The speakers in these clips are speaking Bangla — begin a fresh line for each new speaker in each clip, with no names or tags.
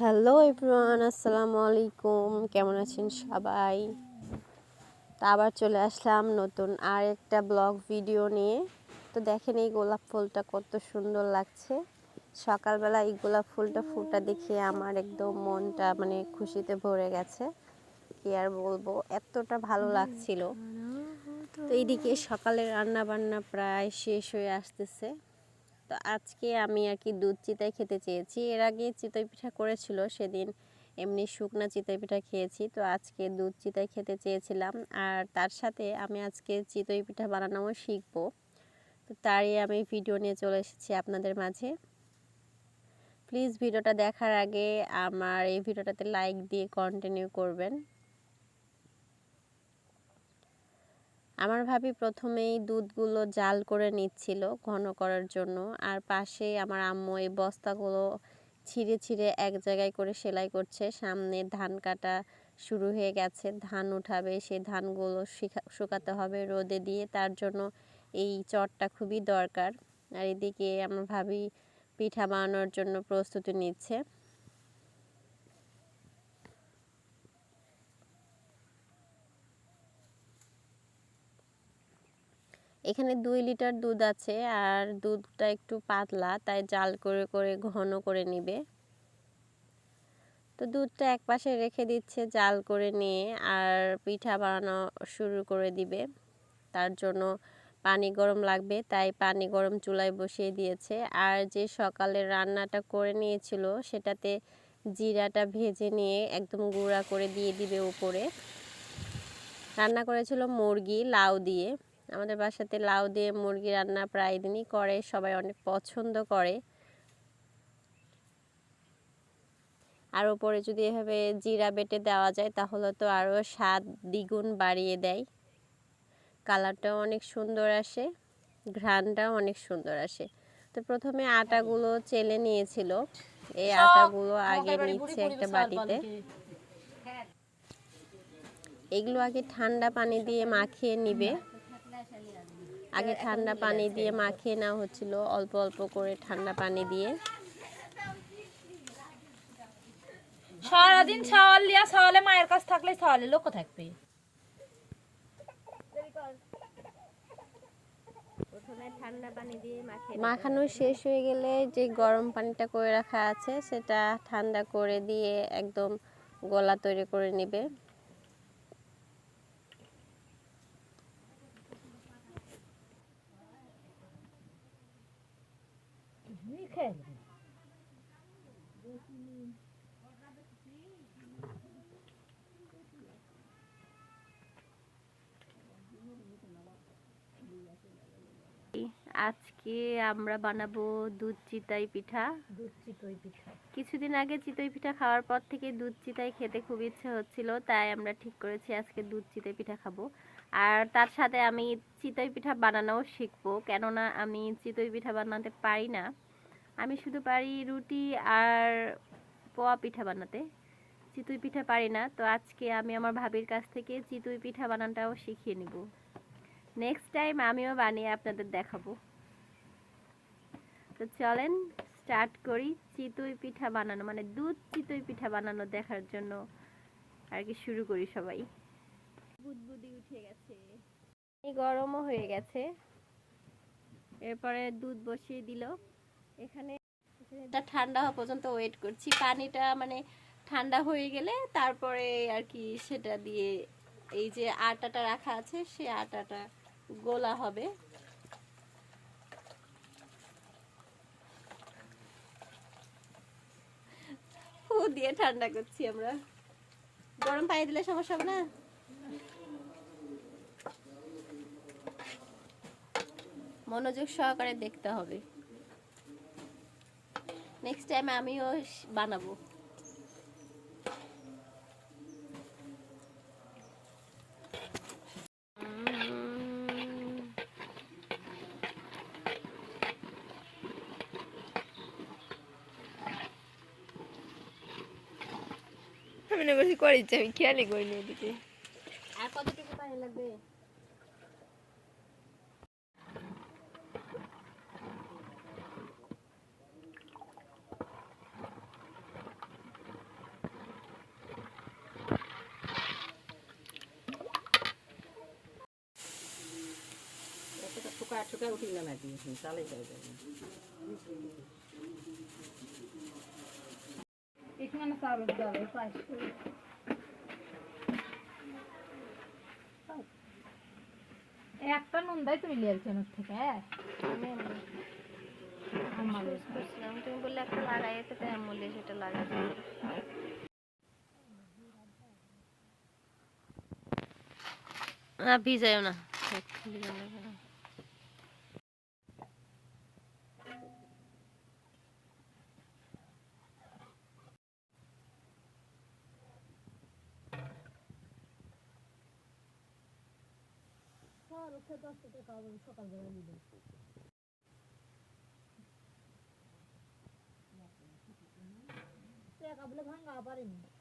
হ্যালো এভরিওয়ান, আসসালামু আলাইকুম। কেমন আছেন সবাই? তা আবার চলে আসলাম নতুন আর একটা ব্লগ ভিডিও নিয়ে। তো দেখেন এই গোলাপ ফুলটা কত সুন্দর লাগছে। সকালবেলা এই গোলাপ ফুলটা ফুলটা দেখে আমার একদম মনটা মানে খুশিতে ভরে গেছে। কি আর বলব, এতটা ভালো লাগছিল। তো এইদিকে সকালে রান্না বান্না প্রায় শেষ হয়ে আসতেছে। তো আজকে আমি আর কি দুধ চিতাই খেতে চেয়েছি। এর আগে চিতই পিঠা করেছিল, সেদিন এমনি শুকনা চিতই পিঠা খেয়েছি। তো আজকে দুধ চিতাই খেতে চেয়েছিলাম আর তার সাথে আমি আজকে চিতই পিঠা বানানোও শিখব। তো তারই আমি ভিডিও নিয়ে চলে এসেছি আপনাদের মাঝে। প্লিজ ভিডিওটা দেখার আগে আমার এই ভিডিওটাতে লাইক দিয়ে কন্টিনিউ করবেন। আমার ভাবি প্রথমেই দুধগুলো জাল করে নিচ্ছিল ঘন করার জন্য, আর পাশে আমার আম্মু এই বস্তাগুলো ছিঁড়ে ছিঁড়ে এক জায়গায় করে সেলাই করছে। সামনে ধান কাটা শুরু হয়ে গেছে। ধান উঠাবে সেই ধানগুলো শুকাতে হবে রোদে দিয়ে। তার জন্য এই চটটা খুবই দরকার। আর এদিকে আমার ভাবি পিঠা বানানোর জন্য প্রস্তুতি নিচ্ছে। এখানে দুই লিটার দুধ আছে আর দুধটা একটু পাতলা, তাই জাল করে করে ঘন করে নিবে। তো দুধটা এক পাশে রেখে দিচ্ছে, জাল করে নিয়ে আর পিঠা বানানো শুরু করে দিবে। তার জন্য পানি গরম লাগবে, তাই পানি গরম চুলায় বসিয়ে দিয়েছে। আর যে সকালে রান্নাটা করে নিয়েছিল, সেটাতে জিরাটা ভেজে নিয়ে একদম গুঁড়া করে দিয়ে দিবে উপরে। রান্না করেছিল মুরগি, লাউ দিয়ে। আমাদের বাসাতে লাউ দিয়ে মুরগি রান্না প্রায় দিনই করে সবাই অনেক পছন্দ করে। আর উপরে যদি এভাবে জিরা বেটে দেওয়া যায় তাহলে তো আরও স্বাদ দ্বিগুণ বাড়িয়ে দেয়। কালারটাও অনেক সুন্দর আসে ঘ্রাণটাও অনেক সুন্দর আসে। তো প্রথমে আটাগুলো চেলে নিয়েছিল এই আটাগুলো আগে নিচ্ছে একটা বাটিতে। এগুলো আগে ঠান্ডা পানি দিয়ে মাখিয়ে নিবে। আগে ঠান্ডা পানি দিয়ে মাখিয়ে নেওয়া হচ্ছিল অল্প অল্প করে ঠান্ডা পানি দিয়ে।
সারাদিন ছাওয়াল লিয়া ছাওয়ালে মায়ের কাছ থাকলে ছাওয়ালে লোক থাকবে?
মাখানো শেষ হয়ে গেলে যে গরম পানিটা করে রাখা আছে সেটা ঠান্ডা করে দিয়ে একদম গলা তৈরি করে নিবে। আজকে আমরা বানাবো দুধ চিতাই পিঠা।
দুধ চিতই পিঠা।
কিছুদিন আগে চিতই পিঠা খাওয়ার পর থেকে দুধ চিতাই খেতে খুব ইচ্ছে হচ্ছিল তাই আমরা ঠিক করেছি আজকে দুধ চিতাই পিঠা খাব। আর তার সাথে আমি চিতই পিঠা বানানোও শিখব কেননা আমি চিতই পিঠা বানাতে পারি না। আমি শুধু পারি রুটি আর পোয়া পিঠা বানাতে। চিতই পিঠা পারি না তো আজকে আমি আমার ভাবির কাছ থেকে চিতই পিঠা বানানোটাও শিখিয়ে নিব। নেক্সট টাইম আমিও বানিয়ে আপনাদের দেখাবো। তো চলেন স্টার্ট করি। চিতই পিঠা বানানো মানে দুধ চিতই পিঠা বানানো দেখার জন্য আর কি শুরু করি সবাই। বুদবুদি উঠে গেছে। গরমও হয়ে গেছে। এরপরে দুধ বসিয়ে দিল। এখানে এটা ঠান্ডা হওয়া পর্যন্ত ওয়েট করছি। পানিটা মানে ঠান্ডা হয়ে গেলে তারপরে আর কি সেটা দিয়ে এই যে আটাটা রাখা আছে, সে আটাটা গোলা হবে। দিয়ে ঠান্ডা করছি আমরা। গরম পানি দিলে সমস্যা না? মনোযোগ সহকারে দেখতে হবে। নেক্সট টাইম আমিও বানাবো।
আমি না বলছি দিচ্ছি আমি খেয়ালই করিনি এদিকে।
আর কতটুকু পানি লাগবে?
শুকায় শুকায় উঠিয়ে নামাই দিয়েছি চালাই যাই
যাবে। চালের ডালে পায়েস করি একটা নুন দেয় তুমি লিয়েছেন ওর থেকে
বুঝলাম তুমি বললে একটা লাগাই তো তাই আমি বললে সেটা লাগাই না ভিজাইও না
বলে ভাঙা পারেনি।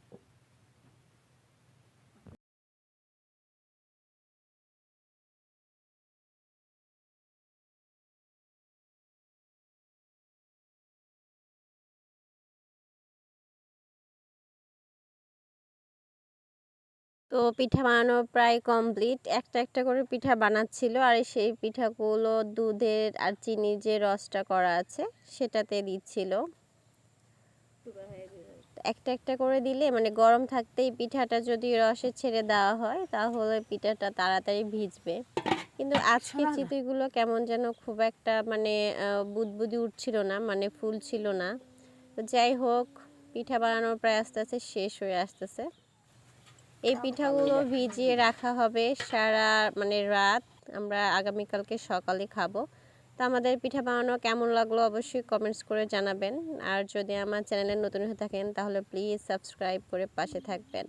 তো পিঠা বানানো প্রায় কমপ্লিট। একটা একটা করে পিঠা বানাচ্ছিল আর সেই পিঠাগুলো দুধের আর চিনির যে রসটা করা আছে সেটাতে দিচ্ছিল। একটা একটা করে দিলে মানে গরম থাকতেই পিঠাটা যদি রসে ছেড়ে দেওয়া হয় তাহলে পিঠাটা তাড়াতাড়ি ভিজবে। কিন্তু আজকে চিতইগুলো কেমন যেন খুব একটা মানে বুদবুদি উঠছিল না মানে ফুল ছিল না। তো যাই হোক পিঠা বানানোর প্রায় আস্তে আস্তে শেষ হয়ে আসতেছে। এই পিঠাগুলো ভিজিয়ে রাখা হবে সারা মানে রাত। আমরা আগামীকালকে সকালে খাব। তো আমাদের পিঠা বানানো কেমন লাগল অবশ্যই কমেন্টস করে জানাবেন। আর যদি আমার চ্যানেলে নতুন হয়ে থাকেন, তাহলে প্লিজ সাবস্ক্রাইব করে পাশে থাকবেন।